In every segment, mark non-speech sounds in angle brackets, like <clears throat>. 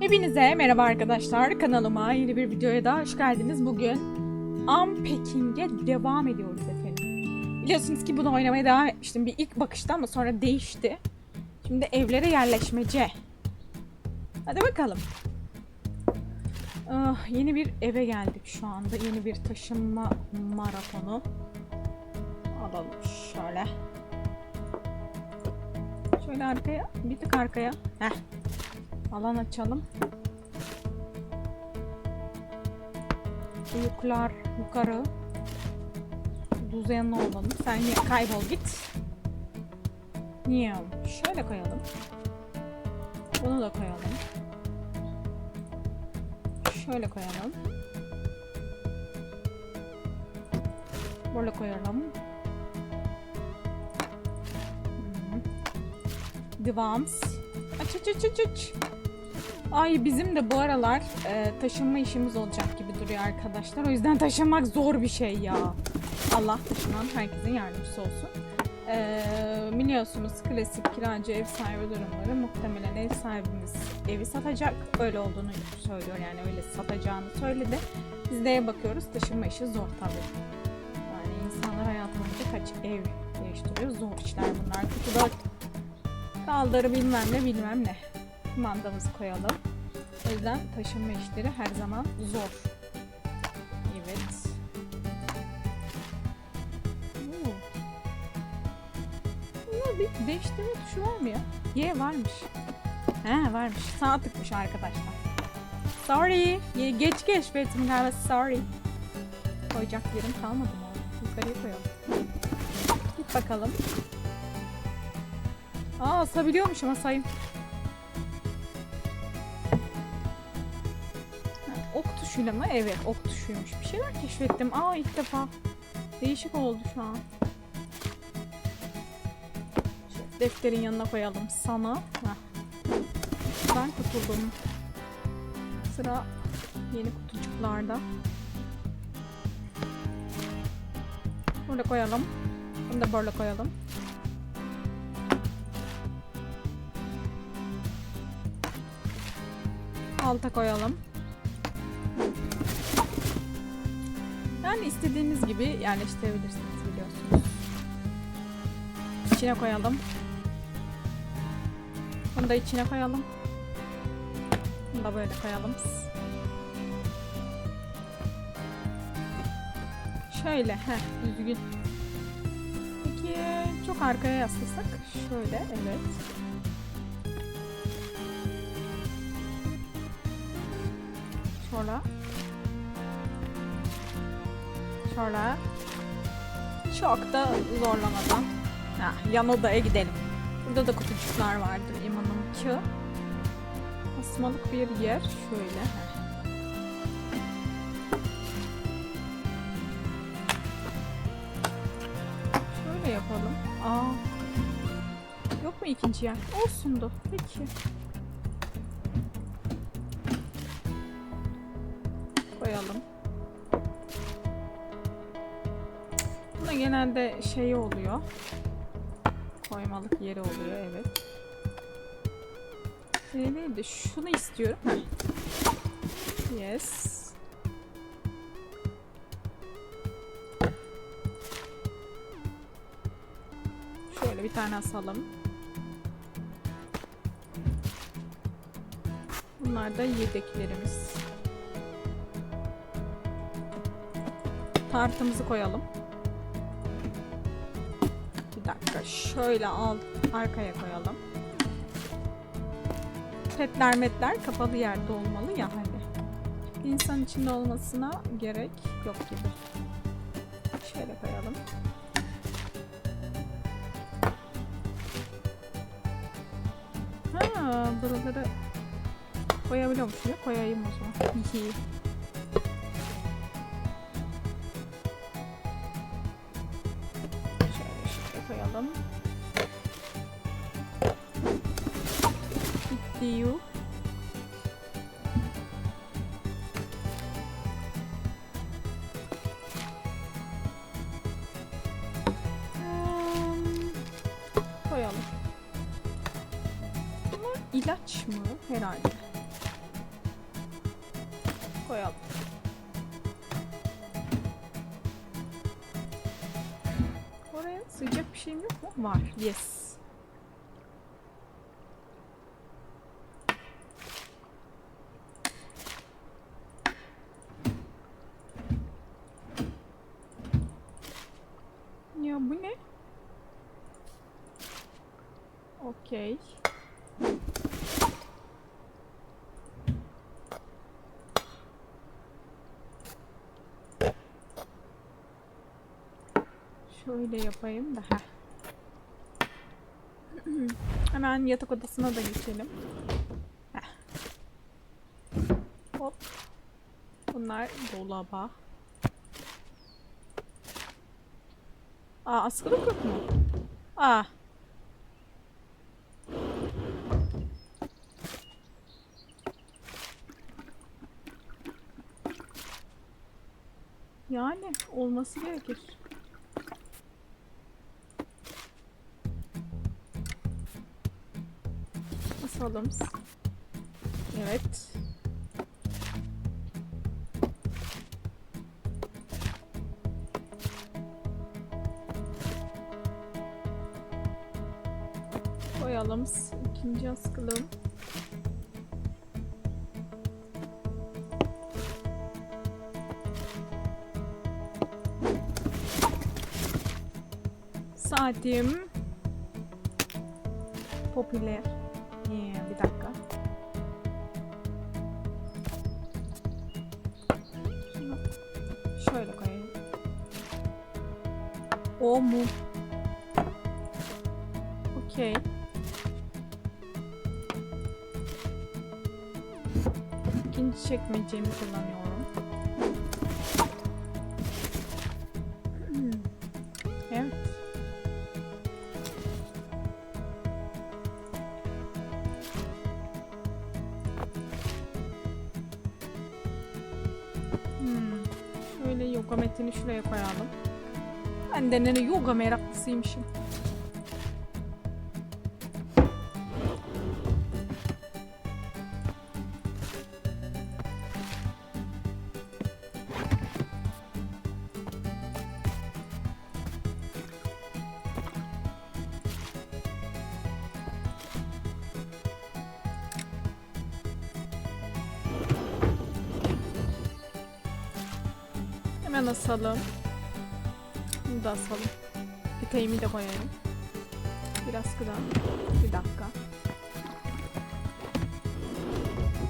Hepinize merhaba arkadaşlar. Kanalıma yeni bir videoya daha hoş geldiniz. Bugün Unpacking'e devam ediyoruz efendim. Biliyorsunuz ki bunu oynamaya devam etmiştim bir ilk bakışta ama sonra değişti. Şimdi evlere yerleşmece. Hadi bakalım. Ah, yeni bir eve geldik şu anda. Yeni bir taşınma maratonu. Alalım şöyle. Şöyle arkaya, bir tık arkaya. Heh. Alan açalım. Yuklar yukarı. Düzenli olalım. Sen kaybol git. Niye? Şöyle koyalım. Bunu da koyalım. Şöyle koyalım. Böyle koyalım. Divans. Aç aç aç aç aç. Ay bizim de bu aralar e, taşınma işimiz olacak gibi duruyor arkadaşlar. O yüzden taşınmak zor bir şey ya. Allah taşınan herkesin yardımcısı olsun. E, biliyorsunuz klasik kiracı ev sahibi durumları muhtemelen ev sahibimiz evi satacak. Öyle olduğunu söylüyor yani öyle satacağını söyledi. Biz de bakıyoruz taşınma işi zor tabii. Yani insanlar hayatı boyunca kaç ev değiştiriyor. Zor işler bunlar. Kutuda Kaldırı bilmem ne bilmem ne. Mandamızı koyalım. O yüzden taşınma işleri her zaman zor. Evet. Bunda bir değiştirme tuşu var mı ya? Y varmış. He varmış. Sağ tıkmış arkadaşlar. Sorry. Geç keşfettim galiba. Sorry. Koyacak yerim kalmadı mı? Yukarıya koyalım. Git bakalım. Aa asabiliyormuşum asayım. Ok tuşuyla mı? Evet ok tuşuymuş. Bir şeyler keşfettim. Aa ilk defa. Değişik oldu şu an. Şu defterin yanına koyalım. Sana. Heh. Ben kurtuldum. Sıra yeni kutucuklarda. Böyle koyalım. Bunu da böyle koyalım. Alta koyalım. Yani istediğiniz gibi yerleştirebilirsiniz biliyorsunuz. İçine koyalım. Bunu da içine koyalım. Bunu da böyle koyalım. Şöyle, heh, düzgün. Peki çok arkaya yaslasak, şöyle, evet. Sonra çok da zorlamadan ha, yan odaya gidelim. Burada da kutucuklar vardır eminim ki. Asmalık bir yer. Şöyle. Şöyle yapalım. Aa. Yok mu ikinci yer? Olsundu. Peki. koyalım. Genelde şey oluyor. Koymalık yeri oluyor evet. Şey değil de şunu istiyorum. Yes. Şöyle bir tane asalım. Bunlar da yedeklerimiz. tartımızı koyalım. Dakika şöyle alt arkaya koyalım. Petler metler kapalı yerde olmalı ya hani. İnsan içinde olmasına gerek yok gibi. Şöyle koyalım. Ha, buraları koyabiliyormuşum ya. Koyayım o zaman. Gidiyor. Hmm, Koyalım. Bunlar ilaç mı? Herhalde. Koyalım. Oraya sıcak bir şeyim yok mu? Var. Yes. Ya bu ne? Okey. Şöyle yapayım da. Heh. <clears throat> Hemen yatak odasına da geçelim. Heh. Hop. Bunlar dolaba. Aa askılık yok mu? Aa. Yani olması gerekir. Asalım. Evet. Koyalım. İkinci askılım. Saatim. Popüler. Yeah, bir dakika. Şöyle koyayım. O mu? Okey. İkinci çekmecemi kullanıyorum. Hmm. Evet. Yoga metini şuraya koyalım. Ben de ne yoga meraklısıymışım. Hemen asalım. Bunu da asalım. Peteğimi de koyayım. Biraz kıran. Bir dakika.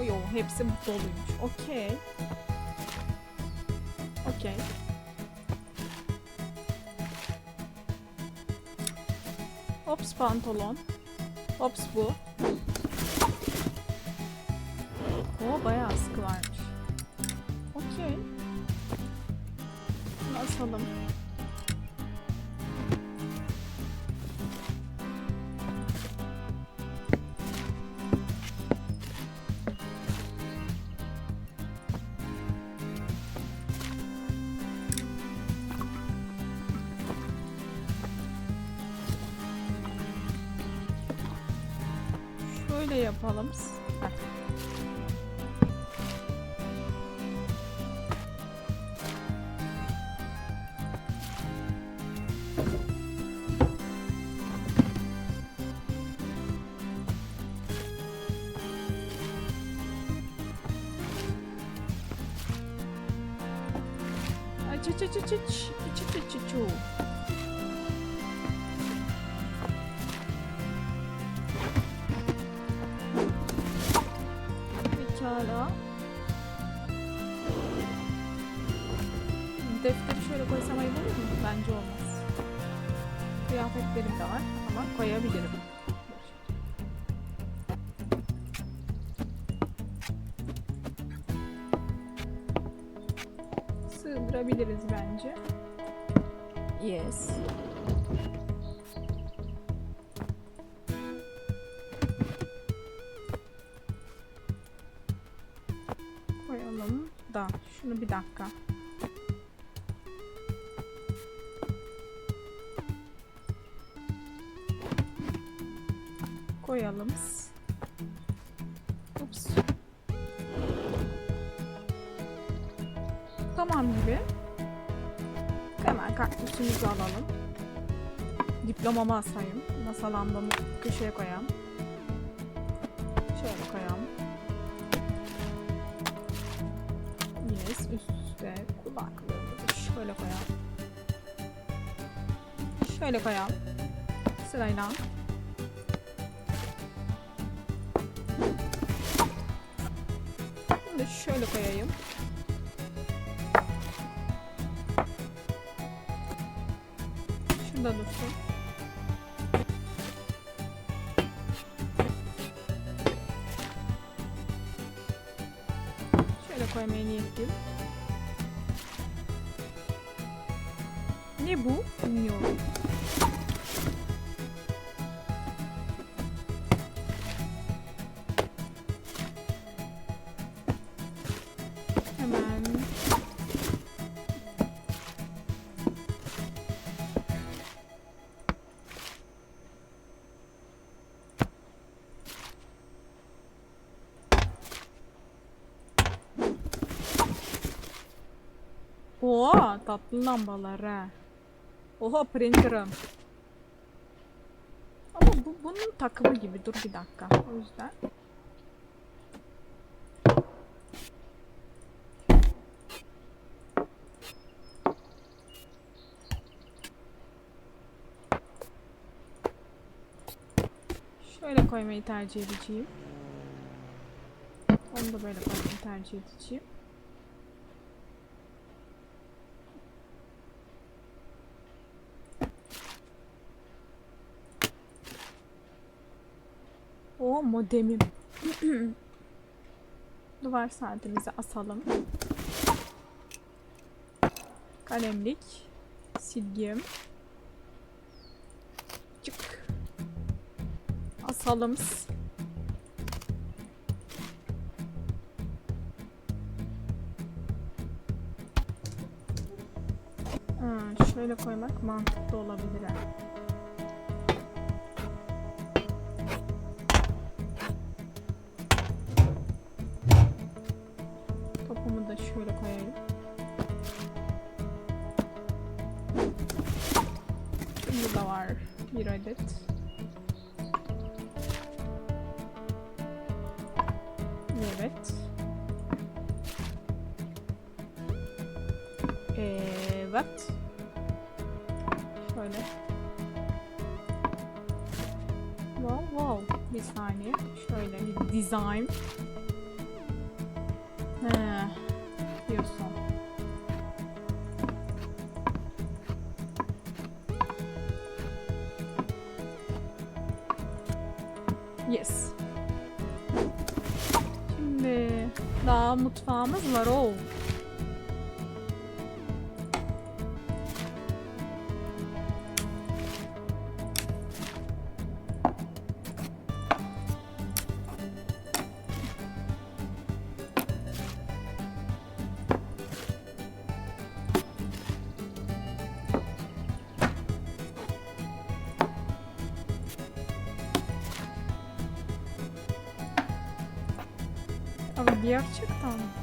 O yo hepsi doluymuş. Okey. Okey. Hops pantolon. Hops bu. O bayağı sıkı varmış. Bunu asalım. Şöyle yapalım. Heh. Kıyafetlerim de var ama koyabilirim. Sığdırabiliriz bence. Yes. Koyalım da şunu bir dakika. Diplomamı asayım. Masa lambamı köşeye koyalım. Şöyle koyalım. Yes, üst üste kulaklığımı şöyle koyalım. Şöyle koyalım. Sırayla. Bunu da şöyle koyayım. Şurada dursun. Koymaya niyetliyim. Ne bu? Bilmiyorum. Tatlı lambalar ha. Oha printer'ım. Ama bu bunun takımı gibi. Dur bir dakika. O yüzden. Şöyle koymayı tercih edeceğim. Onu da böyle koymayı tercih edeceğim. O modemim. <clears throat> Duvar saatimizi asalım. Kalemlik. Silgim. Çık. Asalım. Ha, şöyle koymak mantıklı olabilir. ha. Topumu da şöyle koyayım. Burada var bir adet. Evet. Evet. Şöyle. Wow wow. Bir saniye. Şöyle bir design. Daha mutfağımız var o. Ama gerçekten.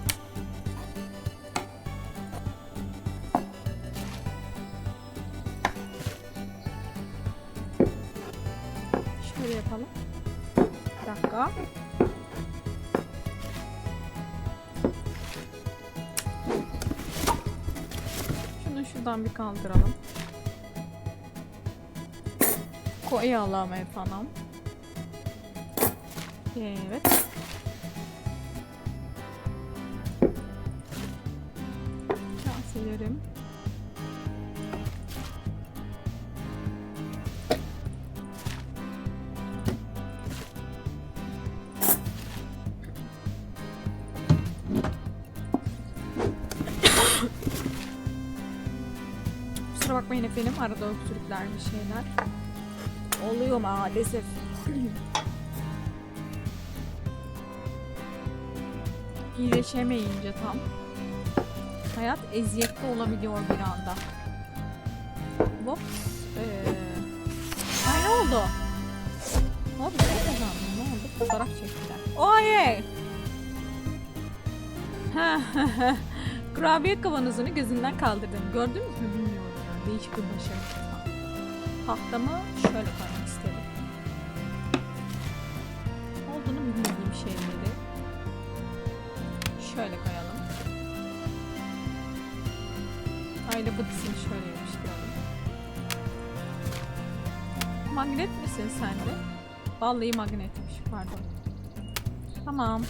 Şuradan bir kaldıralım. Koyalım efendim. Evet. Kaselerim. Efendim arada öksürükler bir şeyler. Oluyor maalesef. <clears throat> İyileşemeyince tam. Hayat eziyetli olabiliyor bir anda. Hop. Ee... Ay ne oldu? Oldu? Ne kazandın? Ne oldu? Fotoğraf çektiler. Oye! <laughs> Kurabiye kavanozunu gözünden kaldırdım. Gördünüz mü bilmiyorum. Değişik bir başarı. Tahtamı şöyle koymak istedim. Olduğunu bilmediğim şeyleri şöyle koyalım. Aile bıdısını şöyle yapıştıralım. Magnet misin sen de? Vallahi magnetmiş pardon. Tamam.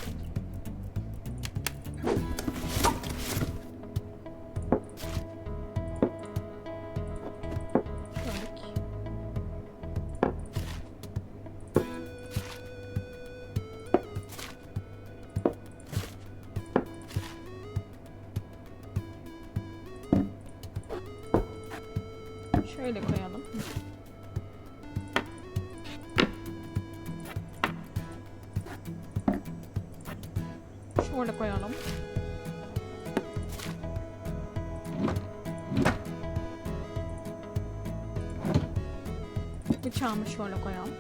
Bıçağımı şöyle koyalım.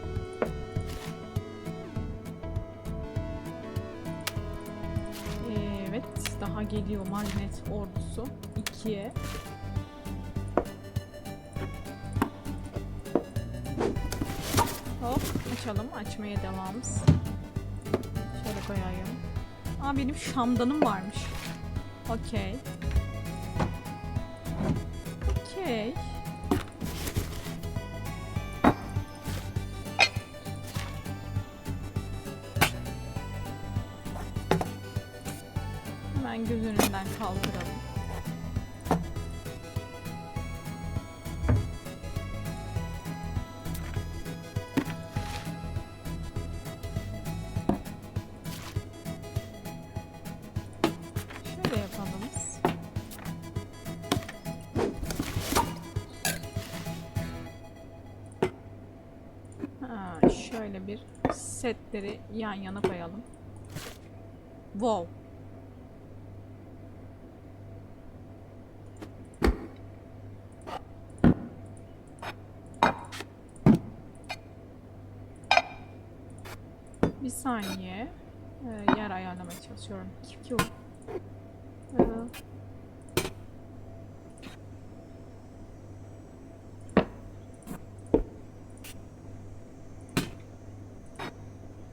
Evet, daha geliyor magnet ordusu 2'ye. Hop, açalım. Açmaya devamız. Şöyle koyayım. Aa benim şamdanım varmış. Okey. Okey. Hemen göz önünden kaldıralım. Şöyle yapalım. Şöyle bir setleri yan yana koyalım. Wow. Bir saniye. Ee, yer ayarlamaya çalışıyorum. Kiu. Ee,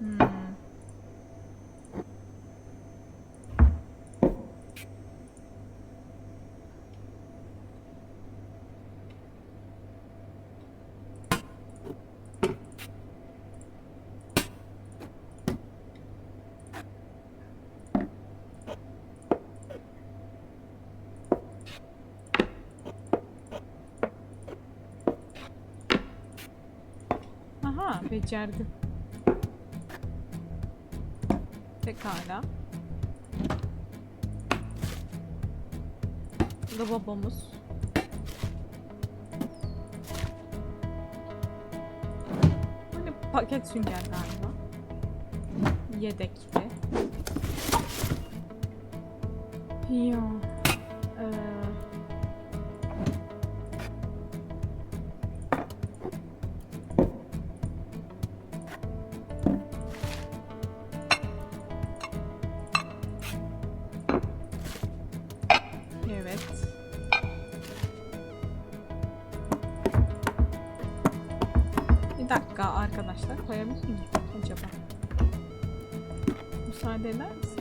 Hmm. Aha becerdim. Pekala. Lavabomuz. Böyle paket sünger galiba. Yedekli. Ya. Evet. Bir dakika arkadaşlar koyabilir miyim acaba? Müsaade eder misiniz?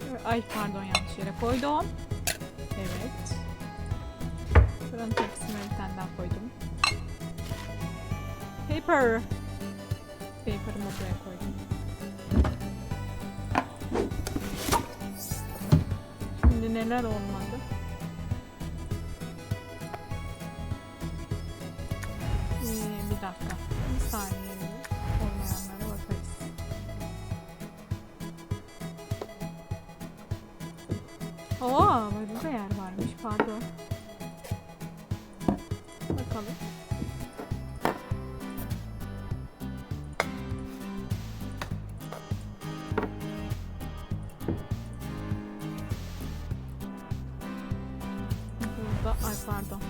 Şöyle- Ay pardon yanlış yere koydum. Evet. Buranın tepsisine bir tane daha koydum. Paper. Paper'ımı buraya koydum. Şimdi neler olmadı? Ay pardon.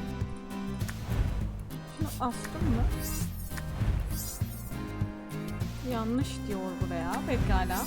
Şunu astım mı? Yanlış diyor buraya. Pekala.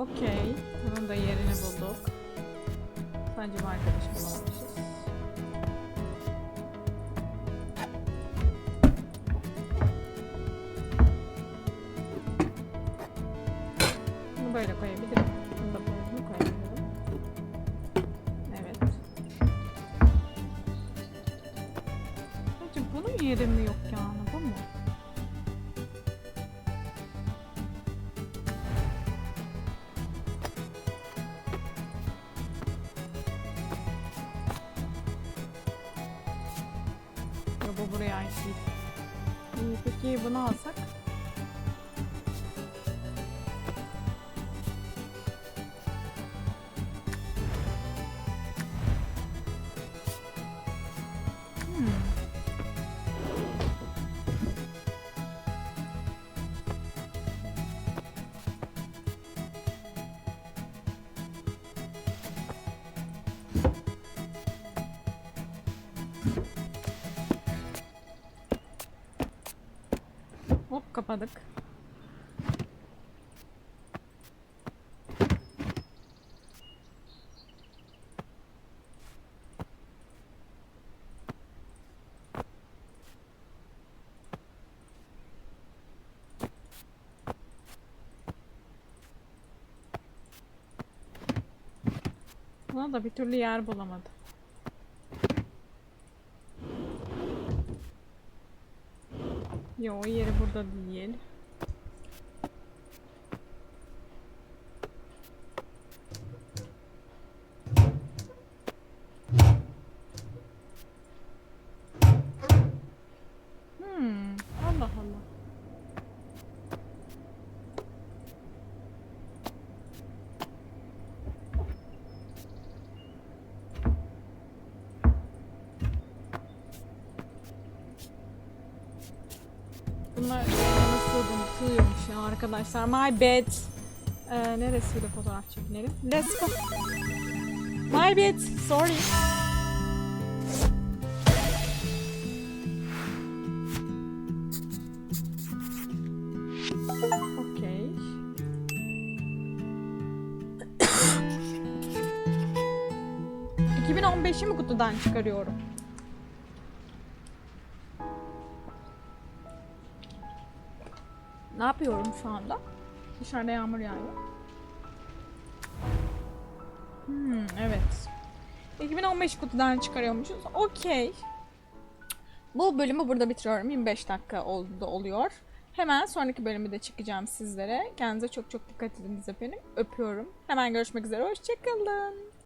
Okey. Bunun da yerini bulduk. Bir arkadaş bulamamışız. Kapadık. Buna da bir türlü yer bulamadı. Yo yeri burada değil. Hmm, Allah Allah. Bunlar nasıl sığıyormuş ya arkadaşlar. My bed. Ee, neresiyle fotoğraf çekinelim? Let's go. My bed. Sorry. Okay. <coughs> ...2015'i mi kutudan çıkarıyorum? Ne yapıyorum şu anda? Dışarıda yağmur yağıyor. Hmm, evet. 2015 kutudan çıkarıyormuşuz. Okey. Bu bölümü burada bitiriyorum. 25 dakika oldu oluyor. Hemen sonraki bölümü de çekeceğim sizlere. Kendinize çok çok dikkat ediniz efendim. Öpüyorum. Hemen görüşmek üzere. Hoşçakalın.